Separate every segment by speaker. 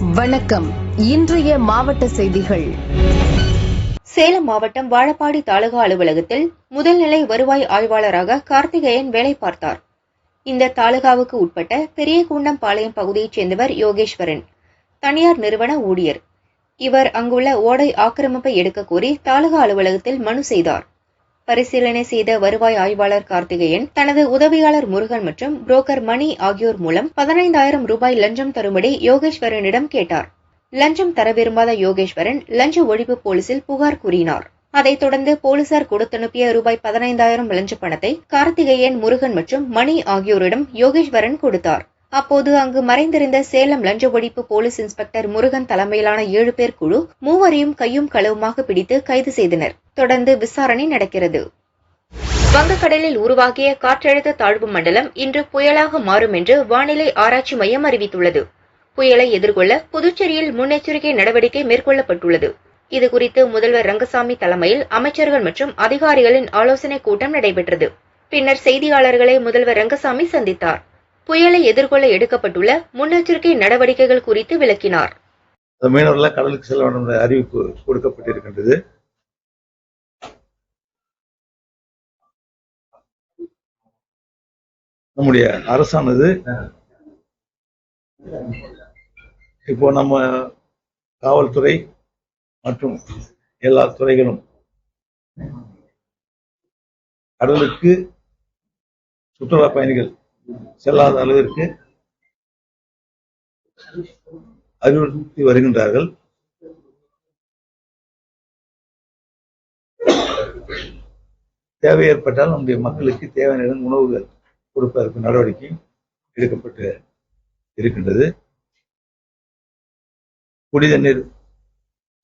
Speaker 1: வணக்கம். இன்றைய மாவட்ட செய்திகள்.
Speaker 2: சேலம் மாவட்டம் வாழப்பாடி தாலுகா அலுவலகத்தில் முதல்நிலை வருவாய் ஆய்வாளராக கார்த்திகேயன் வேலை பார்த்தார். இந்த தாலுகாவுக்கு உட்பட்ட பெரியகுண்டம் பாளையம் பகுதியைச் சேர்ந்தவர் யோகேஸ்வரன். தனியார் நிறுவன ஊழியர். இவர் அங்குள்ள ஓடை ஆக்கிரமிப்பை எடுக்க கோரி தாலுகா அலுவலகத்தில் மனு செய்தார். பரிசீலனை செய்த வருவாய் ஆய்வாளர் கார்த்திகேயன் தனது உதவியாளர் முருகன் மற்றும் புரோக்கர் மணி ஆகியோர் மூலம் பதினைந்தாயிரம் ரூபாய் லஞ்சம் தரும்படி யோகேஸ்வரனிடம் கேட்டார். லஞ்சம் தர விரும்பாத யோகேஸ்வரன் லஞ்ச ஒழிப்பு போலீசில் புகார் கூறினார். அதைத் தொடர்ந்து போலீசார் கொடுத்தனுப்பிய ரூபாய் பதினைந்தாயிரம் லஞ்ச பணத்தை கார்த்திகேயன் முருகன் மற்றும் மணி ஆகியோரிடம் யோகேஸ்வரன் கொடுத்தார். அப்போது அங்கு மறைந்திருந்த சேலம் லஞ்ச ஒழிப்பு போலீஸ் இன்ஸ்பெக்டர் முருகன் தலைமையிலான ஏழு பேர் குழு மூவரையும் கையும் களவுமாக பிடித்து கைது செய்தனர். தொடர்ந்து விசாரணை நடக்கிறது. வங்கக்கடலில் உருவாகிய காற்றழுத்த தாழ்வு மண்டலம் இன்று புயலாக மாறும் என்று வானிலை ஆராய்ச்சி மையம் அறிவித்துள்ளது. புயலை எதிர்கொள்ள புதுச்சேரியில் முன்னெச்சரிக்கை நடவடிக்கை மேற்கொள்ளப்பட்டுள்ளது. இதுகுறித்து முதல்வர் ரங்கசாமி தலைமையில் அமைச்சர்கள் மற்றும் அதிகாரிகளின் ஆலோசனைக் கூட்டம் நடைபெற்றது. பின்னர் செய்தியாளர்களை முதல்வர் ரங்கசாமி சந்தித்தார். புயலை எதிர்கொள்ள எடுக்கப்பட்டுள்ள முன்னெச்சரிக்கை நடவடிக்கைகள் குறித்து விளக்கினார்.
Speaker 3: மீனவர்கள் கடலுக்கு செல்ல வேண்டும் என்ற அறிவிப்பு கொடுக்கப்பட்டிருக்கின்றது. நம்முடைய அரசானது இப்போ நம்ம காவல்துறை மற்றும் எல்லா துறைகளும் கடலுக்கு சுற்றுலா பயணிகள் செல்லாத அளவிற்கு அறிவுறுத்தி வருகின்றார்கள். தேவை ஏற்பட்டால் நம்முடைய மக்களுக்கு தேவையான உணவுகள் கொடுப்பதற்கு நடவடிக்கை எடுக்கப்பட்டு இருக்கின்றது. குடி தண்ணீர்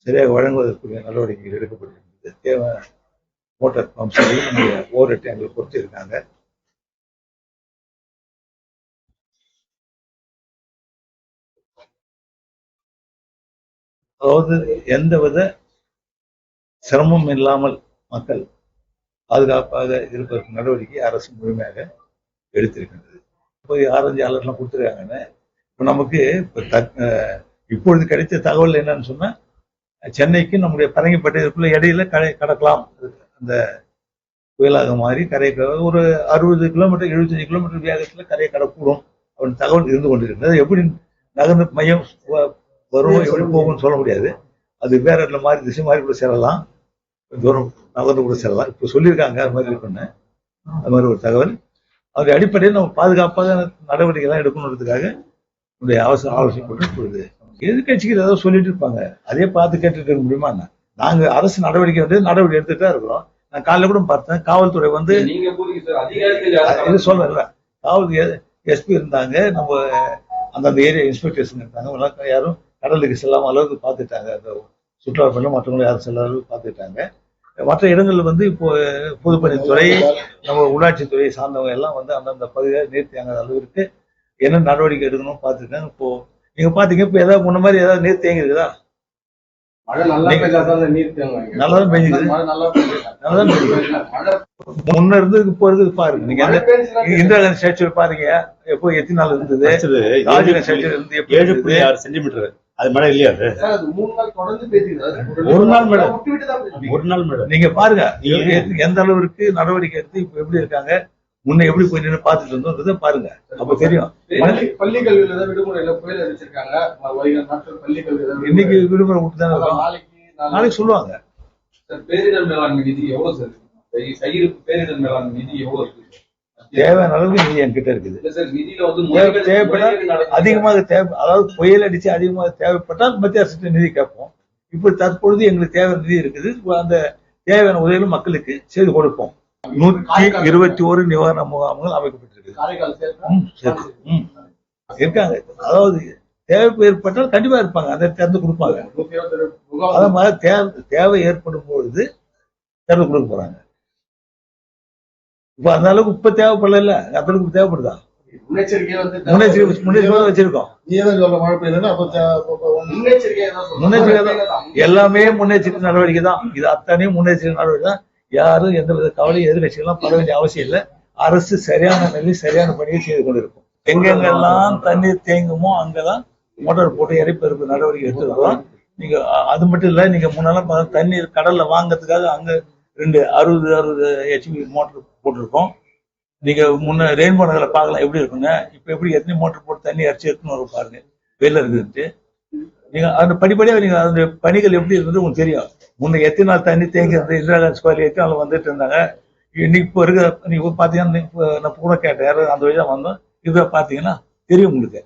Speaker 3: சரியாக வழங்குவதற்குரிய நடவடிக்கைகள் எடுக்கப்பட்டிருக்கின்றது தேவை மோட்டார் பம்ப்ஸையும் நம்முடைய ஓவர் டேங்கில் பொறுத்து இருக்காங்க அதாவது எந்தவித சிரமம் இல்லாமல் மக்கள் பாதுகாப்பாக இருப்பதற்கு நடவடிக்கை அரசு முழுமையாக எடுத்திருக்கின்றது. இப்போ ஆரஞ்சாளர்லாம் கொடுத்துருக்காங்கன்னு. இப்போ நமக்கு இப்போ இப்பொழுது கிடைத்த தகவல் என்னன்னு சொன்னா சென்னைக்கு நம்முடைய பரங்கிப்பட்டை இதுக்குள்ள இடையில கடை கடக்கலாம். அந்த புயலாக மாறி கரை ஒரு அறுபது கிலோமீட்டர் எழுபத்தஞ்சு கிலோமீட்டர் வேகத்துல கரையை கடக்கூடும் அப்படின்னு தகவல் இருந்து கொண்டிருக்கிறது. எப்படி நகர்ந்து மையம் வரும் எப்படி போகும்னு சொல்ல முடியாது. அது வேற இடத்துல மாறி திசை மாறி கூட செல்லலாம் தூரம் நகர்ந்து கூட செல்லலாம் இப்போ சொல்லியிருக்காங்க அது மாதிரி இருக்குன்னு அது மாதிரி ஒரு தகவல். அது அடிப்படையில் நம்ம பாதுகாப்பாக நடவடிக்கைலாம் எடுக்கணுன்றதுக்காக நம்முடைய அவசர ஆலோசனை போட்டு இப்பொழுது எதிர்கட்சிகள் ஏதோ சொல்லிட்டு இருப்பாங்க. அதே பார்த்து கேட்டுட்டு இருக்க முடியுமா என்ன? நாங்க அரசு நடவடிக்கை வந்து நடவடிக்கை எடுத்துட்டு தான் இருக்கிறோம். நான் காலைல கூட பார்த்தேன் காவல்துறை வந்து
Speaker 4: நீங்க போறீங்க சார் அதிகாரிகள் யாரும்
Speaker 3: இது சொல்லல காவல் எஸ்பி இருந்தாங்க நம்ம அந்தந்த ஏரியா இன்ஸ்பெக்டர்ஸ் இருந்தாங்க யாரும் கடலுக்கு செல்லாம அளவுக்கு பார்த்துட்டாங்க. அந்த சுற்றுலா பயணம் மற்றவங்க யாரும் செல்லாத அளவுக்கு பார்த்துட்டாங்க. மற்ற இடங்கள்ல வந்து இப்போ பொதுப்பணித்துறை நம்ம உள்ளாட்சித்துறை சார்ந்தவங்க எல்லாம் வந்து அந்தந்த பகுதியை நிறுத்தியாங்க அளவிற்கு என்ன நடவடிக்கை எடுக்கணும் பார்த்துருக்காங்க. இப்போ நீங்க பாத்தீங்க இப்போ ஏதாவது முன்ன மாதிரி ஏதாவது நீர் தேங்கி இருக்குதா
Speaker 4: மழை நல்லா பெய்தாதான் அந்த நீர் தேங்கும்
Speaker 3: நல்லா தான்
Speaker 4: நல்லா
Speaker 3: முன்ன இருந்து இப்போ இருக்குது பாருங்க. நீங்க
Speaker 4: பெய்ஞ்சுன்னா
Speaker 3: இந்திரா காந்தி ஸ்டாச்சு பாருங்க. எப்போ எத்தனை நாள் இருந்தது?
Speaker 5: ஏழு? புள்ளி ஆறு சென்டிமீட்டர். அது மழை இல்லையா அது?
Speaker 4: சார், அது மூணு நாள் தொடர்ந்து பெய்யுது. அது
Speaker 3: ஒரு நாள்
Speaker 4: பெய்யுது.
Speaker 5: ஒரு நாள் மழை
Speaker 3: நீங்க பாருங்க எந்த- அளவிற்கு நடவடிக்கை எடுத்து இப்ப எப்படி இருக்காங்க முன்ன எப்படி போய் நின்று பார்த்துட்டு இருந்தோன்றதை பாருங்க. அப்ப தெரியும்.
Speaker 4: பள்ளி கல்வியில தான் விடுமுறையில புயல் நாட்கள் பள்ளி கல்வி.
Speaker 3: இன்னைக்கு விடுமுறை. விட்டு தானே.
Speaker 4: நாளைக்கு
Speaker 3: சொல்லுவாங்க.
Speaker 4: சார், பேரிடர் மேலாண்மை நிதி எவ்வளவு சார்? கையிருப்பு பேரிடர் மேலாண்மை நிதி எவ்வளவு இருக்கு?
Speaker 3: தேவையான அளவுக்கு நிதி என்கிட்ட இருக்குது. தேவைப்பட்டால். அதிகமாக தேவை அதாவது புயல் அடிச்சு அதிகமாக தேவைப்பட்டால் மத்திய அரசு நிதி கேட்போம். இப்போ தற்பொழுது எங்களுக்கு தேவை நிதி இருக்குது. அந்த தேவையான உதவிகளும் மக்களுக்கு செய்து கொடுப்போம். நூற்றி இருபத்தி ஒரு நிவாரண முகாம்கள் அமைக்கப்பட்டிருக்கு. இருக்காங்க. அதாவது தேவை ஏற்பட்டால் கண்டிப்பா இருப்பாங்க. அந்த திறந்து கொடுப்பாங்க. அத மாதிரி தேவை தேவை ஏற்படும் பொழுது திறந்து கொடுக்க போறாங்க. இப்ப அந்த அளவுக்கு இப்ப தேவைப்படல அந்த அளவுக்கு தேவைப்படுதா. எல்லாமே முன்னெச்சரிக்கை நடவடிக்கை தான். இது அத்தனையும் முன்னெச்சரிக்கை நடவடிக்கை தான். யாரும் எந்த வித கவலையும் எதிர்கட்சிகள்லாம் பட வேண்டிய அவசியம் இல்லை. அரசு சரியான நிலையில் சரியான பணியை செய்து கொண்டிருக்கும். எங்கெங்கெல்லாம் தண்ணீர் தேங்குமோ அங்கதான் மோட்டார் போட்டு இறைப்பெருப்பு நடவடிக்கை எடுத்துருக்கோம் நீங்க அது மட்டும் இல்ல நீங்க முன்னெல்லாம் பார்த்தா தண்ணி கடல்ல வாங்குறதுக்காக அங்க ரெண்டு அறுபது அறுபது ஹெச்பி மோட்டர் போட்டிருக்கோம். நீங்க முன்ன ரெயின்போ நகரில் பார்க்கலாம் எப்படி இருக்குங்க. இப்போ எப்படி எத்தனை மோட்டர் போட்டு தண்ணி அரைச்சி எடுத்துன்னு வரும் பாருங்க. வெளில இருக்குதுன்ட்டு. நீங்க அந்த படிப்படியாக நீங்க அந்த பணிகள் எப்படி இருந்தது உங்களுக்கு தெரியும். முன்ன எத்தனை நாள் தண்ணி தேங்கி இந்திரா காந்தி ஸ்கொயர் எத்தனை நாள் வந்துட்டு இருந்தாங்க. இன்னைக்கு இப்போ இருக்க நீங்க பார்த்தீங்கன்னா இப்போ நான் கூட கேட்டேன் யாராவது அந்த வழியாக வந்தோம் இதை பார்த்தீங்கன்னா தெரியும் உங்களுக்கு.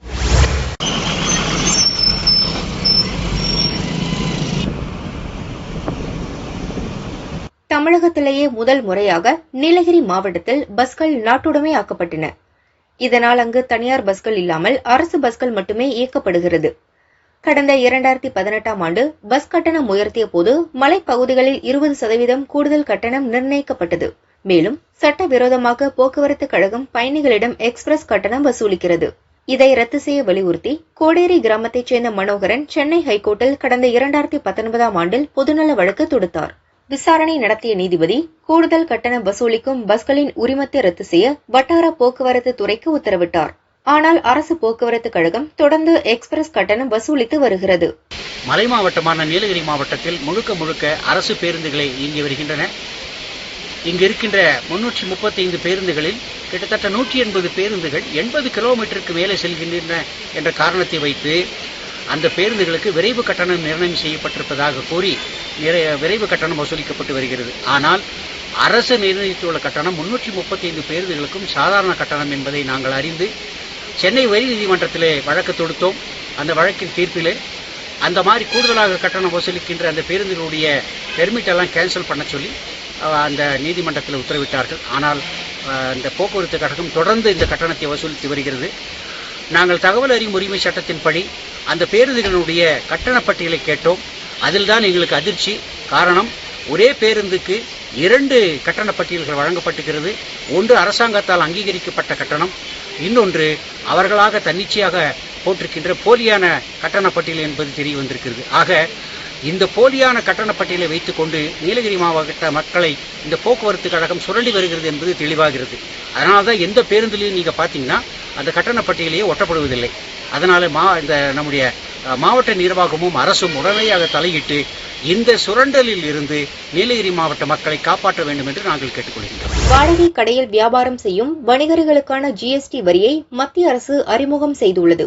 Speaker 2: தமிழகத்திலேயே முதல் முறையாக நீலகிரி மாவட்டத்தில் பஸ்கள் நாட்டுடைமை ஆக்கப்பட்டன. இதனால் அங்கு தனியார் பஸ்கள் இல்லாமல் அரசு பஸ்கள் மட்டுமே இயக்கப்படுகிறது. கடந்த இரண்டாயிரத்தி பதினெட்டாம் ஆண்டு பஸ் கட்டணம் உயர்த்திய போது மலைப்பகுதிகளில் இருபது சதவீதம் கூடுதல் கட்டணம் நிர்ணயிக்கப்பட்டது. மேலும் சட்டவிரோதமாக போக்குவரத்து கழகம் பயணிகளிடம் எக்ஸ்பிரஸ் கட்டணம் வசூலிக்கிறது. இதை ரத்து செய்ய வலியுறுத்தி கோடேரி கிராமத்தைச் சேர்ந்த மனோகரன் சென்னை ஹைகோர்ட்டில் கடந்த இரண்டாயிரத்தி பத்தொன்பதாம் ஆண்டில் பொதுநல வழக்கு தொடுத்தார். விசாரணை நடத்திய நீதிபதி கூடுதல் கட்டணம் வசூலிக்கும் பஸ்களின் உரிமத்தை ரத்து செய்ய வட்டார போக்குவரத்து துறைக்கு உத்தரவிட்டார். ஆனால் அரசு போக்குவரத்து கழகம் தொடர்ந்து எக்ஸ்பிரஸ் கட்டணம் வசூலித்து வருகிறது.
Speaker 6: மலை மாவட்டமான நீலகிரி மாவட்டத்தில் முழுக்க முழுக்க அரசு பேருந்துகளை இயங்கி வருகின்றன. இங்கு இருக்கின்ற முன்னூற்றி முப்பத்தி ஐந்து பேருந்துகளில் கிட்டத்தட்ட நூற்றி எண்பது பேருந்துகள் எண்பது கிலோமீட்டருக்கு மேலே செல்கின்றன என்ற காரணத்தை வைத்து அந்த பேருந்துகளுக்கு விரைவு கட்டணம் நிர்ணயம் செய்யப்பட்டிருப்பதாக கூறி நிறைய விரைவு கட்டணம் வசூலிக்கப்பட்டு வருகிறது. ஆனால் அரசு நிர்ணயித்துள்ள கட்டணம் முன்னூற்றி முப்பத்தைந்து பேருந்துகளுக்கும் சாதாரண கட்டணம் என்பதை நாங்கள் அறிந்து சென்னை உயர் நீதிமன்றத்திலே வழக்கு தொடுத்தோம். அந்த வழக்கின் தீர்ப்பிலே அந்த மாதிரி கூடுதலாக கட்டணம் வசூலிக்கின்ற அந்த பேருந்துகளுடைய பெர்மிட் எல்லாம் கேன்சல் பண்ண சொல்லி அந்த நீதிமன்றத்தில் உத்தரவிட்டார்கள். ஆனால் இந்த போக்குவரத்து கழகம் தொடர்ந்து இந்த கட்டணத்தை வசூலித்து வருகிறது. நாங்கள் தகவல் அறியும் உரிமை சட்டத்தின்படி அந்த பேருந்துகளுடைய கட்டண பட்டியலை கேட்டோம். அதில் தான் எங்களுக்கு அதிர்ச்சி. காரணம் ஒரே பேருந்துக்கு இரண்டு கட்டண பட்டியல்கள் ஒன்று அரசாங்கத்தால் அங்கீகரிக்கப்பட்ட கட்டணம். இன்னொன்று அவர்களாக தன்னிச்சையாக போட்டிருக்கின்ற போலியான கட்டண பட்டியல் என்பது தெரிய வந்திருக்கிறது. ஆக இந்த போலியான கட்டண பட்டியலை வைத்துக்கொண்டு நீலகிரி மாவட்ட மக்களை இந்த போக்குவரத்து கழகம் சுரண்டி வருகிறது என்பது தெளிவாகிறது. அதனால தான் எந்த பேருந்துலையும் நீங்கள் பார்த்தீங்கன்னா அந்த கட்டண பட்டியலையே ஒட்டப்படுவதில்லை. அதனால் மா இந்த நம்முடைய மாவட்ட நிர்வாகமும் அரசும் உடனடியாக தலையிட்டு இந்த சுரண்டலில் இருந்து நீலகிரி மாவட்ட மக்களை காப்பாற்ற வேண்டும் என்று நாங்கள் கேட்டுக்கொள்கின்றோம்.
Speaker 2: வாடகை கடையில் வியாபாரம் செய்யும் வணிகர்களுக்கான ஜிஎஸ்டி வரியை மத்திய அரசு அறிமுகம் செய்துள்ளது.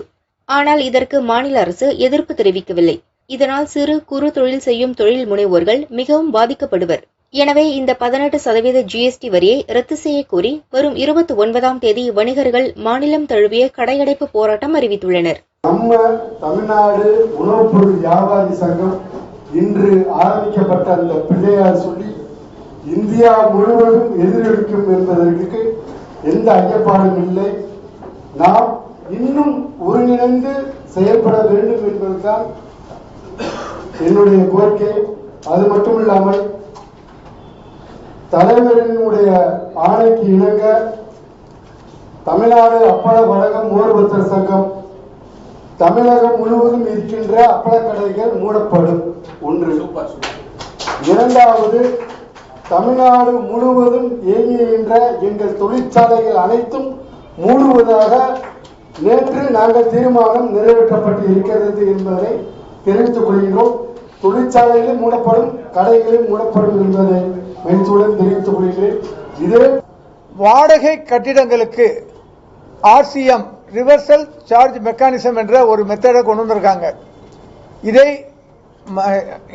Speaker 2: ஆனால் இதற்கு மாநில அரசு எதிர்ப்பு தெரிவிக்கவில்லை. இதனால் சிறு குறு தொழில் செய்யும் தொழில் முனைவோர்கள் மிகவும் பாதிக்கப்படுவர். எனவே இந்த பதினெட்டு சதவீத ஜிஎஸ்டி வரியை ரத்து செய்ய கோரி வரும் இருபத்தி ஒன்பதாம் தேதி வணிகர்கள் மாநிலம் தழுவிய கடையடைப்பு போராட்டம் அறிவித்துள்ளனர்.
Speaker 7: நம்ம தமிழ்நாடு உணவுப் பொருள் வியாபாரி சங்கம் இன்று ஆரம்பிக்கப்பட்ட அந்த பிள்ளையார் சொல்லி இந்தியா முழுவதும் எதிரொலிக்கும் என்பதற்கு எந்த ஐயப்பாடும் இல்லை. நாம் இன்னும் ஒருங்கிணைந்து செயல்பட வேண்டும் என்பதுதான் என்னுடைய கோரிக்கை. அது மட்டும் இல்லாமல் தலைவரினுடைய ஆணைக்கு இணங்க தமிழ்நாடு அப்பள வழக்கம் மோர்பத்தர் சங்கம் தமிழகம் முழுவதும் இருக்கின்ற அப்பளக்கடைகள் மூடப்படும். ஒன்று. இரண்டாவது தமிழ்நாடு முழுவதும் இயங்குகின்ற எங்கள் தொழிற்சாலைகள் அனைத்தும் மூடுவதாக நேற்று நாங்கள் தீர்மானம் நிறைவேற்றப்பட்டு இருக்கிறது என்பதை தெரிவித்துக் கொள்கிறோம் தொழிற்சாலைகளும் மூடப்படும் கடைகளும் மூடப்படும் என்பதை மகிழ்ச்சியுடன் தெரிவித்துக் கொள்கிறேன். இது
Speaker 8: வாடகை கட்டிடங்களுக்கு ஆர்சிஎம் ரிவர்சல் சார்ஜ் மெக்கானிசம் என்ற ஒரு மெத்தடை கொண்டு வந்திருக்காங்க. இதை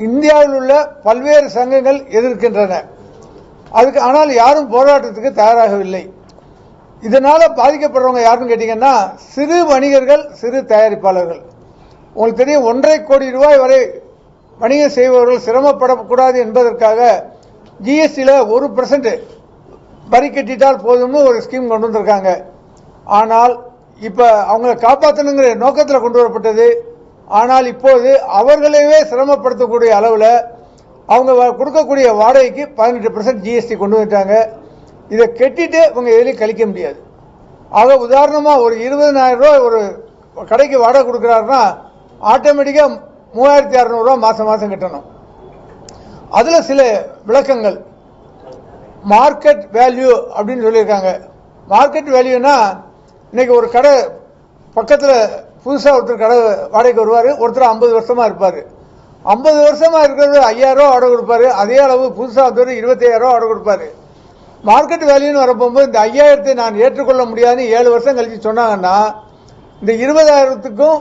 Speaker 8: இந்தியாவில் உள்ள பல்வேறு சங்கங்கள் எதிர்க்கின்றன. அதுக்கு ஆனால் யாரும் போராட்டத்துக்கு தயாராகவில்லை. இதனால் பாதிக்கப்படுறவங்க யாருன்னு கேட்டிங்கன்னா சிறு வணிகர்கள் சிறு தயாரிப்பாளர்கள். உங்களுக்கு தெரியும் ஒன்றரை கோடி ரூபாய் வரை வணிகம் செய்பவர்கள் சிரமப்படக்கூடாது என்பதற்காக ஜிஎஸ்டியில் ஒரு பர்சன்ட் வரி கட்டிட்டால் போதும்னு ஒரு ஸ்கீம் கொண்டு வந்திருக்காங்க. ஆனால் இப்போ அவங்கள காப்பாற்றணுங்கிற நோக்கத்தில் கொண்டு வரப்பட்டது. ஆனால் இப்போது அவர்களையே சிரமப்படுத்தக்கூடிய அளவில் அவங்க கொடுக்கக்கூடிய வாடகைக்கு பதினெட்டு பர்சன்ட் ஜிஎஸ்டி கொண்டு வந்துட்டாங்க. இதை கெட்டிட்டு இவங்க எதுலையும் கழிக்க முடியாது. ஆக உதாரணமாக ஒரு இருபதனாயிரம் ரூபா ஒரு கடைக்கு வாடகை கொடுக்குறாருன்னா ஆட்டோமேட்டிக்காக மூவாயிரத்தி அறநூறுவா மாதம் மாதம் கட்டணும். அதில் சில விளக்கங்கள். மார்க்கெட் வேல்யூ அப்படின்னு சொல்லியிருக்காங்க. மார்க்கெட் வேல்யூனா இன்னைக்கு ஒரு கடை பக்கத்தில் புதுசாக ஒருத்தர் கடை வாடகைக்கு வருவார் ஒருத்தர் ஐம்பது வருஷமாக இருப்பார். ஐம்பது வருஷமாக இருக்கிறது ஐயாயிரம் வாடகை கொடுப்பாரு அதே அளவு புதுசாக வந்தவர் இருபத்தையாயிரம் வாடகை கொடுப்பாரு. மார்க்கெட் வேல்யூன்னு வரப்போகும்போது இந்த ஐயாயிரத்தை நான் ஏற்றுக்கொள்ள முடியாதுன்னு ஏழு வருஷம் கழித்து சொன்னாங்கன்னா இந்த இருபதாயிரத்துக்கும்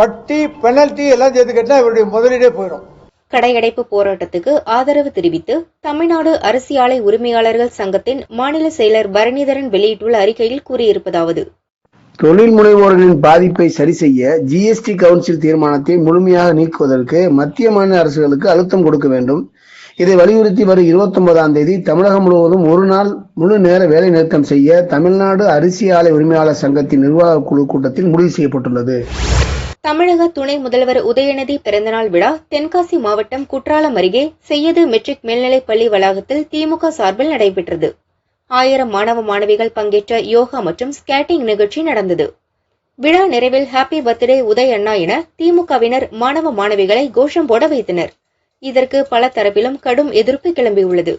Speaker 8: வட்டி பெனல்ட்டி எல்லாம் சேர்த்து கட்டினா இவருடைய முதலீடே போயிடும்.
Speaker 2: கடையடைப்பு போராட்டத்துக்கு ஆதரவு தெரிவித்து தமிழ்நாடு அரிசி ஆலை உரிமையாளர்கள் சங்கத்தின் மாநில செயலர் பரணிதரன் வெளியிட்டுள்ள அறிக்கையில் கூறியிருப்பதாவது.
Speaker 9: தொழில் முனைவோர்களின் பாதிப்பை சரி செய்ய ஜிஎஸ்டி கவுன்சில் தீர்மானத்தை முழுமையாக நீக்குவதற்கு மத்திய மாநில அரசுகளுக்கு அழுத்தம் கொடுக்க வேண்டும். இதை வலியுறுத்தி வரும் இருபத்தி ஒன்பதாம் தேதி தமிழகம் முழுவதும் ஒரு நாள் முழு நேர வேலை நிறுத்தம் செய்ய தமிழ்நாடு அரிசி ஆலை உரிமையாளர் சங்கத்தின் நிர்வாக குழு கூட்டத்தில் முடிவு செய்யப்பட்டுள்ளது.
Speaker 2: தமிழக துணை முதல்வர் உதயநிதி பிறந்தநாள் விழா தென்காசி மாவட்டம் குற்றாலம் அருகே செய்யது மெட்ரிக் மேல்நிலைப் பள்ளி வளாகத்தில் திமுக சார்பில் நடைபெற்றது. ஆயிரம் மாணவ மாணவிகள் பங்கேற்ற யோகா மற்றும் ஸ்கேட்டிங் நிகழ்ச்சி நடந்தது. விழா நிறைவில் ஹாப்பி பர்த்டே உதய் அண்ணா என திமுகவினர் மாணவ மாணவிகளை கோஷம் போட வைத்தனர். இதற்கு பல தரப்பிலும் கடும் எதிர்ப்பு கிளம்பியுள்ளது.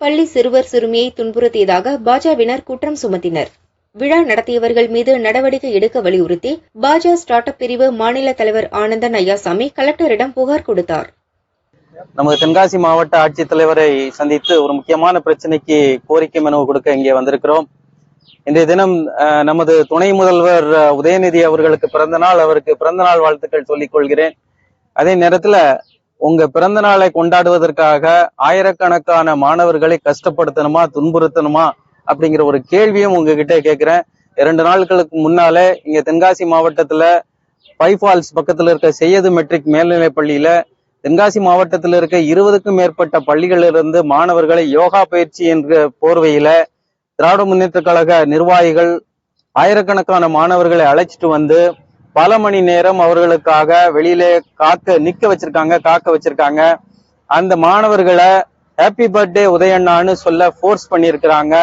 Speaker 2: பள்ளி சிறுவர் சிறுமியை துன்புறுத்தியதாக பாஜவினர் குற்றம் சுமத்தினர். விழா நடத்தியவர்கள் மீது நடவடிக்கை எடுக்க வலியுறுத்தி பாஜக ஸ்டார்ட் அப் பிரிவு மாநில தலைவர் ஆனந்தன் ஐயாசாமி கலெக்டரிடம் புகார் கொடுத்தார்.
Speaker 10: நமது தென்காசி மாவட்ட ஆட்சித்தலைவரை சந்தித்து ஒரு முக்கியமான பிரச்சனைக்கு கோரிக்கை மனு கொடுக்க இங்கே வந்திருக்கிறோம். இன்றைய தினம் நமது துணை முதல்வர் உதயநிதி அவர்களுக்கு பிறந்த நாள் அவருக்கு பிறந்த நாள் வாழ்த்துக்கள் சொல்லிக் கொள்கிறேன். அதே நேரத்துல உங்க பிறந்த நாளை கொண்டாடுவதற்காக ஆயிரக்கணக்கான மாணவர்களை கஷ்டப்படுத்தணுமா துன்புறுத்தணுமா அப்படிங்கிற ஒரு கேள்வியும் உங்ககிட்ட கேட்கிறேன் இரண்டு நாட்களுக்கு முன்னாலே இங்க தென்காசி மாவட்டத்துல பை ஃபால்ஸ் பக்கத்துல இருக்க செய்யது மெட்ரிக் மேல்நிலை பள்ளியில தென்காசி மாவட்டத்தில் இருக்க இருபதுக்கும் மேற்பட்ட பள்ளிகளிலிருந்து மாணவர்களை யோகா பயிற்சி என்ற போர்வையில திராவிட முன்னேற்ற கழக நிர்வாகிகள் ஆயிரக்கணக்கான மாணவர்களை அழைச்சிட்டு வந்து பல மணி நேரம் அவர்களுக்காக வெளியிலே காக்க நிக்க வச்சிருக்காங்க காக்க வச்சிருக்காங்க. அந்த மாணவர்களை ஹாப்பி பர்த்டே உதயண்ணான்னு சொல்ல ஃபோர்ஸ் பண்ணியிருக்கிறாங்க.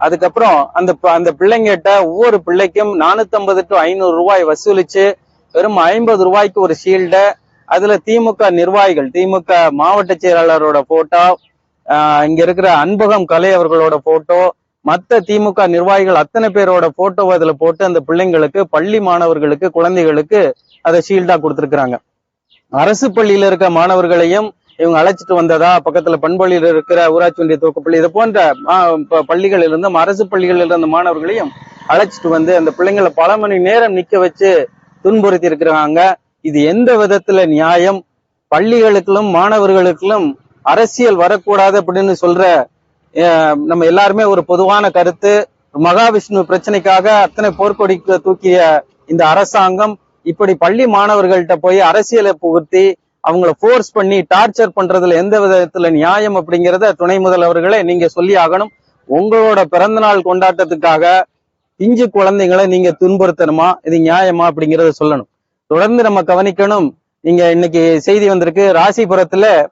Speaker 10: அதுக்கப்புறம் அந்த அந்த பிள்ளைங்கிட்ட ஒவ்வொரு பிள்ளைக்கும் நானூத்தி டு ஐநூறு ரூபாய் வசூலிச்சு வெறும் ஐம்பது ரூபாய்க்கு ஒரு ஷீல்டு அதுல திமுக நிர்வாகிகள் திமுக மாவட்ட செயலாளரோட போட்டோ இங்க இருக்கிற அன்பகம் கலை அவர்களோட போட்டோ மத்த திமுக நிர்வாகிகள் அத்தனை பேரோட போட்டோ அதுல போட்டு அந்த பிள்ளைங்களுக்கு பள்ளி மாணவர்களுக்கு குழந்தைகளுக்கு அதை ஷீல்டா கொடுத்துருக்குறாங்க. அரசு பள்ளியில இருக்க மாணவர்களையும் இவங்க அழைச்சிட்டு வந்ததா? பக்கத்துல பண்பள்ளியில் இருக்கிற ஊராட்சி ஒன்றிய துவக்கப்பள்ளி இது போன்ற பள்ளிகளிலிருந்தும் பள்ளிகளில் அரசு பள்ளிகளிலிருந்து மாணவர்களையும் அழைச்சிட்டு வந்து அந்த பிள்ளைங்களை பல மணி நேரம் நிக்க வச்சு துன்புறுத்தி இருக்கிறாங்க. இது எந்த விதத்துல நியாயம்? பள்ளிகளுக்கும் மாணவர்களுக்கும் அரசியல் வரக்கூடாது அப்படின்னு சொல்ற அஹ், நம்ம எல்லாருமே ஒரு பொதுவான கருத்து. மகாவிஷ்ணு பிரச்சனைக்காக அத்தனை போர்க்கொடிக்கு தூக்கிய இந்த அரசாங்கம் இப்படி பள்ளி மாணவர்கள்ட்ட போய் அரசியலை புகுத்தி அவங்கள ஃபோர்ஸ் பண்ணி டார்ச்சர் பண்றதுல எந்த விதத்துல நியாயம் அப்படிங்கிறத துணை முதல்வர்களே நீங்க சொல்லி ஆகணும். உங்களோட பிறந்தநாள் கொண்டாட்டத்துக்காக இஞ்சி குழந்தைங்களை நீங்க துன்புறுத்தணுமா? இது நியாயமா அப்படிங்கறத சொல்லணும். தொடர்ந்து நம்ம கவனிக்கணும். நீங்க இன்னைக்கு செய்தி வந்திருக்கு. ராசிபுரத்துல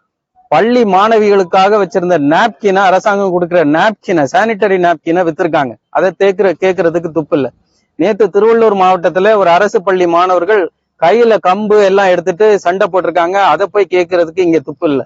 Speaker 10: பள்ளி மாணவிகளுக்காக வச்சிருந்த நாப்கினை அரசாங்கம் கொடுக்கிற நாப்கினை சானிட்டரி நாப்கினை வித்திருக்காங்க. அதை தேக்குற கேட்கறதுக்கு துப்பு இல்லை. நேத்து திருவள்ளூர் மாவட்டத்துல ஒரு அரசு பள்ளி மாணவர்கள் கையில கம்பு எல்லாம் எடுத்துட்டு சண்டை போட்டிருக்காங்க. அதை போய் கேட்கறதுக்கு இங்க துப்பு இல்ல.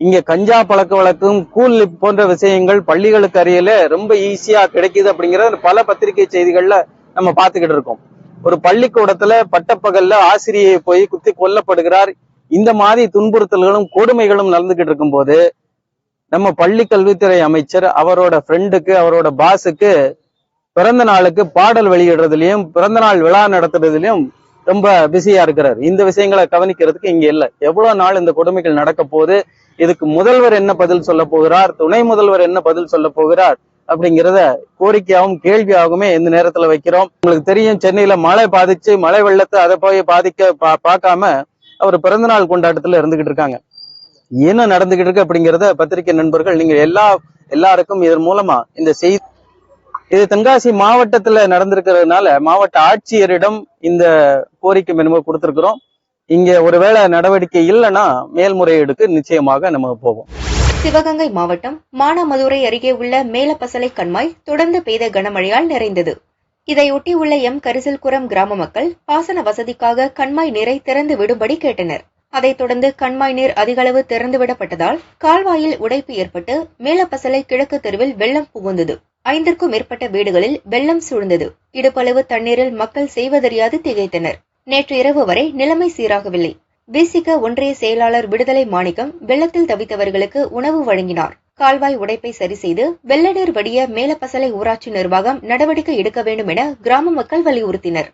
Speaker 10: இங்க கஞ்சா பழக்க வழக்கம் கூல் போன்ற விஷயங்கள் பள்ளிகளுக்கு அருகில ரொம்ப ஈஸியா கிடைக்குது அப்படிங்கறது பல பத்திரிகை செய்திகள்ல நம்ம பாத்துக்கிட்டு இருக்கோம். ஒரு பள்ளிக்கூடத்துல பட்டப்பகல்ல ஆசிரியை போய் குத்தி கொல்லப்படுகிறார். இந்த மாதிரி துன்புறுத்தல்களும் கொடுமைகளும் நடந்துகிட்டு இருக்கும்போது நம்ம பள்ளி கல்வித்துறை அமைச்சர் அவரோட ஃப்ரெண்டுக்கு அவரோட பாஸுக்கு பிறந்த நாளுக்கு பாடல் வெளியிடுறதுலயும் பிறந்த நாள் விழா நடத்துறதுலயும் ரொம்ப பிஸியா இருக்கிறார். இந்த விஷயங்களை கவனிக்கிறதுக்கு இங்க இல்ல. எவ்வளவு நாள் இந்த கொடுமைகள் நடக்க போகுது? இதுக்கு முதல்வர் என்ன பதில் சொல்ல போகிறார்? துணை முதல்வர் என்ன பதில் சொல்ல போகிறார்? அப்படிங்கிறத கோரிக்கையாகவும் கேள்வியாகவுமே இந்த நேரத்துல வைக்கிறோம். உங்களுக்கு தெரியும் சென்னையில மழை பாதிச்சு மழை வெள்ளத்தை அதை போய் பாதிக்க பா- பார்க்காம அவர் பிறந்தநாள் கொண்டாட்டத்துல இருந்துகிட்டு இருக்காங்க. என்ன நடந்துகிட்டு இருக்கு அப்படிங்கிறத பத்திரிகை நண்பர்கள் நீங்க எல்லா எல்லாருக்கும் இதன் மூலமா இந்த செய்தி இது தென்காசி மாவட்டத்துல நடந்திருக்கிறதுனால மாவட்ட ஆட்சியரிடம் இந்த கோரிக்கை மெனுவை கொடுத்திருக்கிறோம். இங்க ஒருவேளை நடவடிக்கை இல்லைன்னா மேல்முறையீடுக்கு நிச்சயமாக நம்ம போவோம்.
Speaker 2: சிவகங்கை மாவட்டம் மானாமதுரை அருகே உள்ள மேலப்பசலை கண்மாய் தொடர்ந்து பெய்த கனமழையால் நிறைந்தது. இதையொட்டி உள்ள எம் கரிசல்குரம் கிராம மக்கள் பாசன வசதிக்காக கண்மாய் நீரை திறந்து விடும்படி கேட்டனர். அதைத் தொடர்ந்து கண்மாய் நீர் அதிகளவு திறந்துவிடப்பட்டதால் கால்வாயில் உடைப்பு ஏற்பட்டு மேலப்பசலை கிழக்கு தெருவில் வெள்ளம் புகுந்தது. ஐந்திற்கும் மேற்பட்ட வீடுகளில் வெள்ளம் சூழ்ந்தது. இடுப்பளவு தண்ணீரில் மக்கள் செய்வதறியாது திகைத்தனர். நேற்று இரவு வரை நிலைமை சீராகவில்லை. விசிக ஒன்றிய செயலாளர் விடுதலை மாணிக்கம் வெள்ளத்தில் தவித்தவர்களுக்கு உணவு வழங்கினார். கால்வாய் உடைப்பை சரி செய்து வெள்ள நீர் வடிய மேலப்பசலை ஊராட்சி நிர்வாகம் நடவடிக்கை எடுக்க வேண்டும் என கிராம மக்கள் வலியுறுத்தினர்.